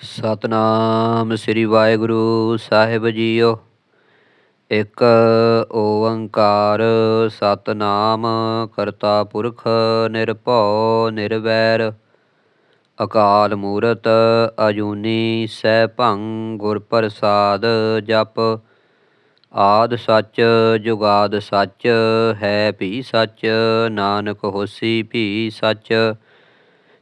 ਸਤਨਾਮ ਸ੍ਰੀ ਵਾਹਿਗੁਰੂ ਸਾਹਿਬ ਜੀਓ। ਇੱਕ ਓੰਕਾਰ ਸਤਨਾਮ, ਕਰਤਾ ਪੁਰਖ ਨਿਰਭਉ ਨਿਰਵੈਰ। ਅਕਾਲ ਮੂਰਤ ਅਜੂਨੀ ਸੈਭੰ ਗੁਰ ਪ੍ਰਸਾਦ ਜਪ। ਆਦ ਸੱਚ ਜੁਗਾਦ ਸੱਚ, ਹੈ ਭੀ ਸੱਚ, ਨਾਨਕ ਹੋਸੀ ਭੀ ਸੱਚ।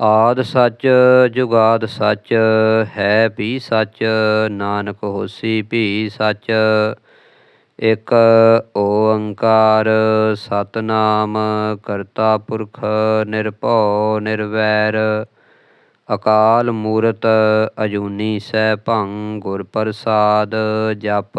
ਆਦ ਸੱਚ, ਜੁਗਾਦ ਸੱਚ, ਹੈ ਭੀ ਸੱਚ, ਨਾਨਕ ਹੋਸੀ ਭੀ ਸੱਚ। ਇਕ ਓੰਕਾਰ ਸਤਨਾਮ, ਕਰਤਾ ਪੁਰਖ ਨਿਰਭਉ ਨਿਰਵੈਰ। ਅਕਾਲ ਮੂਰਤ ਅਜੂਨੀ ਸੈਭੰ ਗੁਰ ਪ੍ਰਸਾਦ ਜਪ।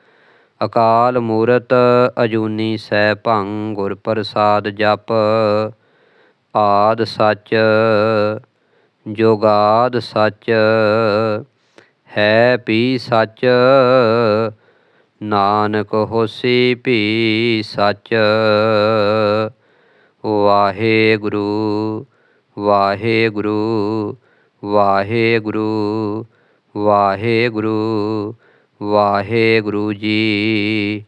ਅਕਾਲ ਮੂਰਤ ਅਜੂਨੀ ਸੈ ਭੰ ਗੁਰ ਪ੍ਰਸਾਦ ਜਪ, ਆਦ ਸੱਚ ਜੁਗਾਦ ਸੱਚ, ਹੈ ਪੀ ਸੱਚ, ਨਾਨਕ ਹੋਸੀ ਵੀ ਸੱਚ। ਵਾਹਿਗੁਰੂ ਵਾਹਿਗੁਰੂ ਵਾਹਿਗੁਰੂ ਵਾਹਿਗੁਰੂ ਵਾਹਿਗੁਰੂ ਜੀ।